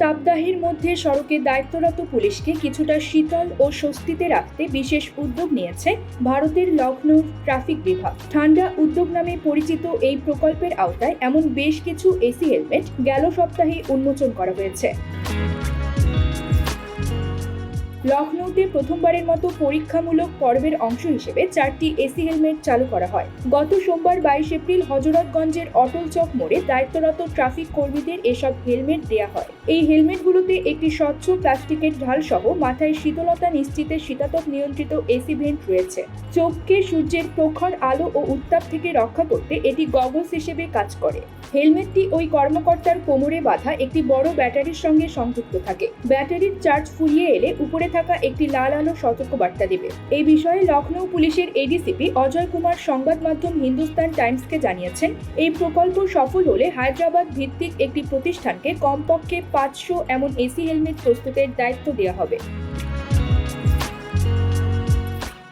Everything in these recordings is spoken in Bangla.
তাপদাহের মধ্যে সড়কে দায়িত্বরত পুলিশকে কিছুটা শীতল ও স্বস্তিতে রাখতে বিশেষ উদ্যোগ নিয়েছে ভারতের লখনৌ ট্রাফিক বিভাগ। ঠান্ডা উদ্যোগ নামে পরিচিত এই প্রকল্পের আওতায় এমন বেশ কিছু এসি হেলমেট গেল সপ্তাহে উন্মোচন করা হয়েছে। লখনৌতে প্রথমবারের মতো পরীক্ষামূলক পর্বের অংশ হিসেবে চারটি এসি হেলমেট চালু করা হয়। গত সোমবার বাইশ এপ্রিল হজরতগঞ্জের অটল চক মোড়ে দায়িত্বরত ট্রাফিক কর্মীদের এসব হেলমেট দেয়া হয়। এই হেলমেটগুলোতে একটি স্বচ্ছ প্লাস্টিকের ঢাল সহ মাথায় শীতলতা নিশ্চিতে শীতাতপ নিয়ন্ত্রিত এসি ভেন্ট রয়েছে। চোখকে সূর্যের প্রখর আলো ও উত্তাপ থেকে রক্ষা করতে এটি গগলস হিসেবে কাজ করে। হেলমেটটি ওই কর্মকর্তার কোমরে বাঁধা একটি বড় ব্যাটারির সঙ্গে সংযুক্ত থাকে। ব্যাটারির চার্জ ফুরিয়ে এলে উপরে থাকা একটি লাল আলো সতর্ক বার্তা দেবে। এই বিষয়ে লখনৌ পুলিশের এডিসিপি অজয় কুমার সংবাদ মাধ্যম হিন্দুস্তান টাইমসকে জানিয়েছেন, এই প্রকল্প সফল হলে হায়দ্রাবাদ ভিত্তিক একটি প্রতিষ্ঠানকে কমপক্ষে পাঁচশো এমন এসি হেলমেট প্রস্তুতের দায়িত্ব দেওয়া হবে।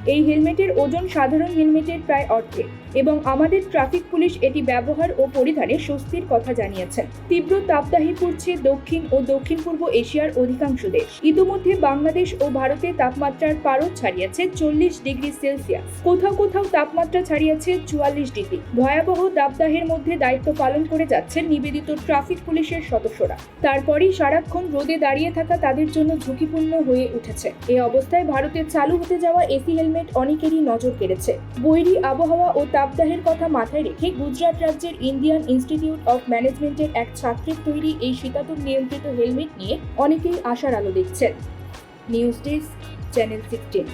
এই হেলমেটের ওজন সাধারণ হেলমেটের প্রায় অর্ধেক এবং আমাদের ট্রাফিক পুলিশ এটি ব্যবহার ও পরিধানে স্বস্তির কথা জানিয়েছেন তীব্র তাপদাহে পড়ছে দক্ষিণ ও দক্ষিণ পূর্ব এশিয়ার অধিকাংশ দেশ। ইতিমধ্যে বাংলাদেশ ও ভারতে তাপমাত্রার পারদ ছাড়িয়েছে চল্লিশ ডিগ্রি সেলসিয়াস। কোথাও কোথাও তাপমাত্রা ছাড়িয়েছে চুয়াল্লিশ ডিগ্রি। ভয়াবহ তাপদাহের মধ্যে দায়িত্ব পালন করে যাচ্ছেন নিবেদিত ট্রাফিক পুলিশের সদস্যরা। তারপরেই সারাক্ষণ রোদে দাঁড়িয়ে থাকা তাদের জন্য ঝুঁকিপূর্ণ হয়ে উঠেছে। এই অবস্থায় ভারতে চালু হতে যাওয়া এসি হেলমেট অনেকেরই নজর কেড়েছে। বৈরী আবহাওয়া ও তাপদাহের কথা মাথায় রেখে গুজরাট রাজ্যের ইন্ডিয়ান ইনস্টিটিউট অফ ম্যানেজমেন্টের এক ছাত্রের তৈরি এই শীতাতপ নিয়ন্ত্রিত হেলমেট নিয়ে অনেকেই আশার আলো দেখছেন। News desk, channel sixteen.